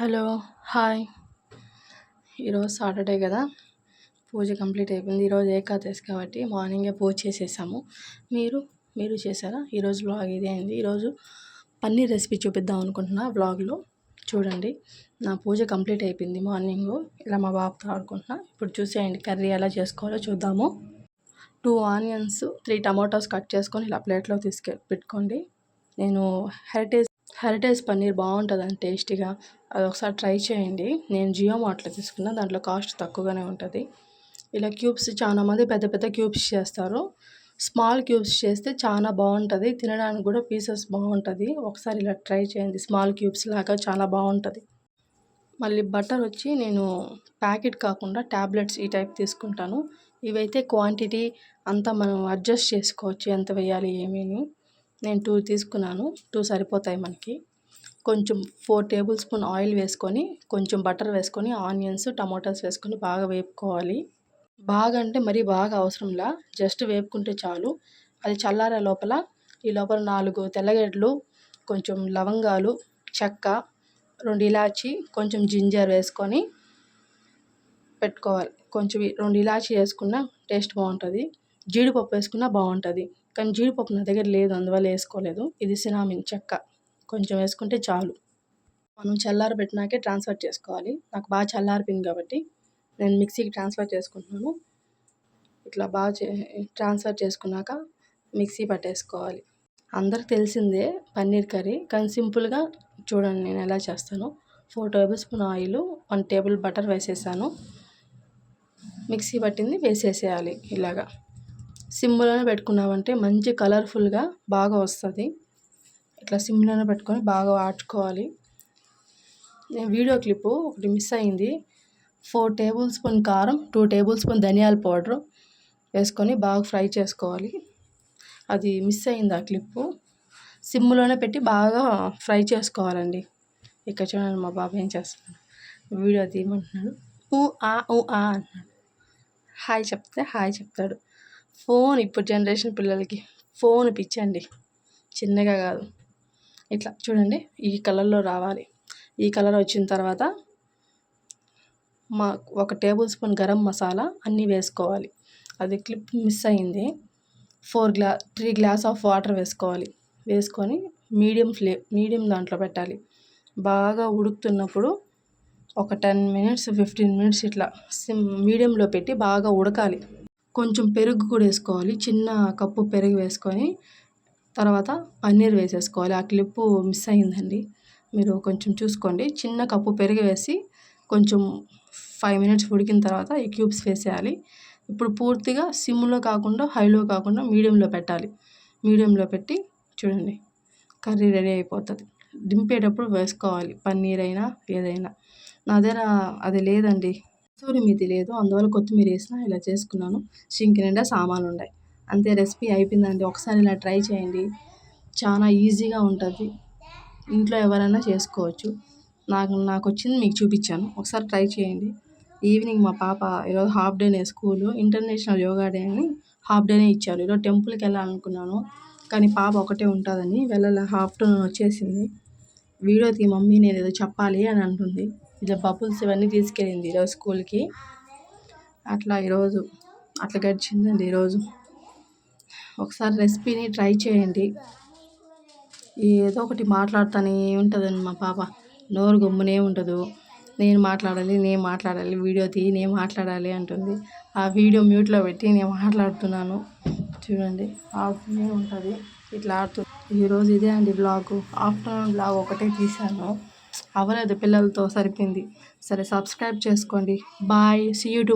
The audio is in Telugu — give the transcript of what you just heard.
Hello hi. ఈరోజు సాటర్డే కదా. పూజ కంప్లీట్ అయిపోయింది. ఈరోజు ఏకాదశి కాబట్టి మార్నింగే పూజ చేసేసాము. మీరు? మీరు చేశారా? ఈరోజు బ్లాగ్ ఇదే అయింది. ఈరోజు పన్నీర్ రెసిపీ చూపిద్దాం అనుకుంటున్నా బ్లాగ్లో చూడండి. నా పూజ కంప్లీట్ అయిపోయింది మార్నింగ్. ఇలా మా బాబుతో ఆడుకుంటున్నా. ఇప్పుడు చూసేయండి కర్రీ ఎలా చేసుకోవాలో చూద్దాము. Two onions three tomatoes cut చేసుకొని ఇలా ప్లేట్లో తీసుకె పెట్టుకోండి. నేను హెరిటేజ్ హెరిటేజ్ పన్నీర్ బాగుంటుందండి టేస్టీగా అది ఒకసారి ట్రై చేయండి. నేను జియో మార్ట్లో తీసుకున్నా దాంట్లో కాస్ట్ తక్కువగానే ఉంటుంది. ఇలా క్యూబ్స్ చాలా మంది పెద్ద పెద్ద క్యూబ్స్ చేస్తారు. స్మాల్ క్యూబ్స్ చేస్తే చాలా బాగుంటుంది తినడానికి కూడా పీసెస్ బాగుంటుంది. ఒకసారి ఇలా ట్రై చేయండి స్మాల్ క్యూబ్స్ లాగా చాలా బాగుంటుంది. మళ్ళీ బటర్ వచ్చి నేను ప్యాకెట్ కాకుండా ట్యాబ్లెట్స్ ఈ టైప్ తీసుకుంటాను. ఇవైతే క్వాంటిటీ అంతా మనం అడ్జస్ట్ చేసుకోవచ్చు ఎంత వేయాలి ఏమేమి నేను టూ తీసుకున్నాను. టూ సరిపోతాయి మనకి. కొంచెం ఫోర్ టేబుల్ స్పూన్ ఆయిల్ వేసుకొని కొంచెం బటర్ వేసుకొని ఆనియన్స్ టమాటాస్ వేసుకొని బాగా వేపుకోవాలి. బాగా అంటే మరీ బాగా అవసరంలా. జస్ట్ వేపుకుంటే చాలు. అది చల్లారే లోపల ఈ లోపల నాలుగు తెల్లగడ్డలు కొంచెం లవంగాలు చెక్క రెండు ఇలాచి కొంచెం జింజర్ వేసుకొని పెట్టుకోవాలి. కొంచెం రెండు ఇలాచి వేసుకున్న టేస్ట్ బాగుంటుంది. జీడిపప్పు వేసుకున్నా బాగుంటుంది. కానీ జీడిపప్పు నా దగ్గర లేదు అందువల్ల వేసుకోలేదు. ఇది సినామిన్ చెక్క. కొంచెం వేసుకుంటే చాలు. మనం చల్లార పెట్టినాకే ట్రాన్స్ఫర్ చేసుకోవాలి. నాకు బాగా చల్లారిపోయింది కాబట్టి నేను మిక్సీకి ట్రాన్స్ఫర్ చేసుకుంటున్నాను. ఇట్లా బాగా చే ట్రాన్స్ఫర్ చేసుకున్నాక మిక్సీ పట్టేసుకోవాలి. అందరికి తెలిసిందే పన్నీర్ కర్రీ కానీ సింపుల్గా చూడండి నేను ఎలా చేస్తాను. Four tablespoon oil one table butter వేసేసాను. మిక్సీ పట్టింది వేసేసేయాలి ఇలాగా. సిమ్లోనే పెట్టుకున్నామంటే మంచి కలర్ఫుల్గా బాగా వస్తుంది. ఇట్లా సిమ్లోనే పెట్టుకొని బాగా ఆడుకోవాలి నేను వీడియో క్లిప్పు ఒకటి మిస్ అయింది. ఫోర్ టేబుల్ స్పూన్ కారం టూ టేబుల్ స్పూన్ ధనియాల పౌడరు వేసుకొని బాగా ఫ్రై చేసుకోవాలి. అది మిస్ అయింది ఆ క్లిప్పు సిమ్లోనే పెట్టి బాగా ఫ్రై చేసుకోవాలండి. ఇక్కడ చూడండి మా బాబు ఏం చేస్తున్నాడు. వీడియో తీయమంటున్నాడు. ఊ ఆ ఊ ఆ అంటున్నాడు హాయ్ చెప్తే హాయ్ చెప్తాడు. ఫోన్ ఇప్పుడు జనరేషన్ పిల్లలకి ఫోన్ పిచ్చండి. చిన్నగా కాదు. ఇట్లా చూడండి ఈ కలర్లో రావాలి. ఈ కలర్ వచ్చిన తర్వాత మా ఒక టేబుల్ స్పూన్ గరం మసాలా అన్నీ వేసుకోవాలి. అది క్లిప్ మిస్ అయింది. Four glass three glass of water వేసుకోవాలి. వేసుకొని మీడియం ఫ్లే మీడియం దాంట్లో పెట్టాలి. బాగా ఉడుకుతున్నప్పుడు ఒక టెన్ మినిట్స్ ఫిఫ్టీన్ మినిట్స్ ఇట్లా సిమ్ మీడియంలో పెట్టి బాగా ఉడకాలి. కొంచెం పెరుగు కూడా వేసుకోవాలి. చిన్న కప్పు పెరుగు వేసుకొని తర్వాత పన్నీర్ వేసేసుకోవాలి. ఆ క్లిప్పు మిస్ అయిందండి. మీరు కొంచెం చూసుకోండి. చిన్న కప్పు పెరుగు వేసి కొంచెం ఫైవ్ మినిట్స్ ఉడికిన తర్వాత ఈ క్యూబ్స్ వేసేయాలి. ఇప్పుడు పూర్తిగా సిమ్లో కాకుండా హైలో కాకుండా మీడియంలో పెట్టాలి. మీడియంలో పెట్టి చూడండి కర్రీ రెడీ అయిపోతుంది. దింపేటప్పుడు వేసుకోవాలి. పన్నీర్ అయినా ఏదైనా. నా దగ్గర అది లేదండి. కస్తూరి మేతి లేదు. అందువల్ల కొత్తిమీర వేసిన ఇలా చేసుకున్నాను. సింక్ నిండా సామాన్లు ఉన్నాయి అంతే రెసిపీ అయిపోయిందండి. ఒకసారి ఇలా ట్రై చేయండి. చాలా ఈజీగా ఉంటుంది. ఇంట్లో ఎవరైనా చేసుకోవచ్చు. నాకు నాకు వచ్చింది మీకు చూపించాను. ఒకసారి ట్రై చేయండి. ఈవినింగ్ మా పాప ఈరోజు హాఫ్ డేనే స్కూలు. ఇంటర్నేషనల్ యోగా డే అని హాఫ్ డేనే ఇచ్చారు. ఈరోజు టెంపుల్కి వెళ్ళాలనుకున్నాను. కానీ పాప ఒకటే ఉంటుందని వెళ్ళాలి. ఆఫ్టర్నూన్ వచ్చేసింది. వీడియో తీ మమ్మీ నేను ఏదో చెప్పాలి అని అంటుంది. ఇట్లా బబుల్స్ ఇవన్నీ తీసుకెళ్ళింది ఈరోజు స్కూల్కి. అట్లా ఈరోజు అట్లా గడిచిందండి ఈరోజు. ఒకసారి రెసిపీని ట్రై చేయండి. ఏదో ఒకటి మాట్లాడుతూనే ఉంటుందండి మా పాప. నోరు గమ్మునే ఉండదు నేను మాట్లాడాలి నేను మాట్లాడాలి వీడియో తీ నేను మాట్లాడాలి అంటుంది. ఆ వీడియో మ్యూట్లో పెట్టి నేను మాట్లాడుతున్నాను. చూడండి ఆడుతూనే ఉంటుంది. ఇట్లా ఆడుతూ ఈరోజు ఇదే అండి బ్లాగ్. ఆఫ్టర్నూన్ బ్లాగ్ ఒకటే తీశాను. అవ్వలేదు పిల్లలతో సరిపోయింది. సరే సబ్స్క్రైబ్ చేసుకోండి. Bye see you to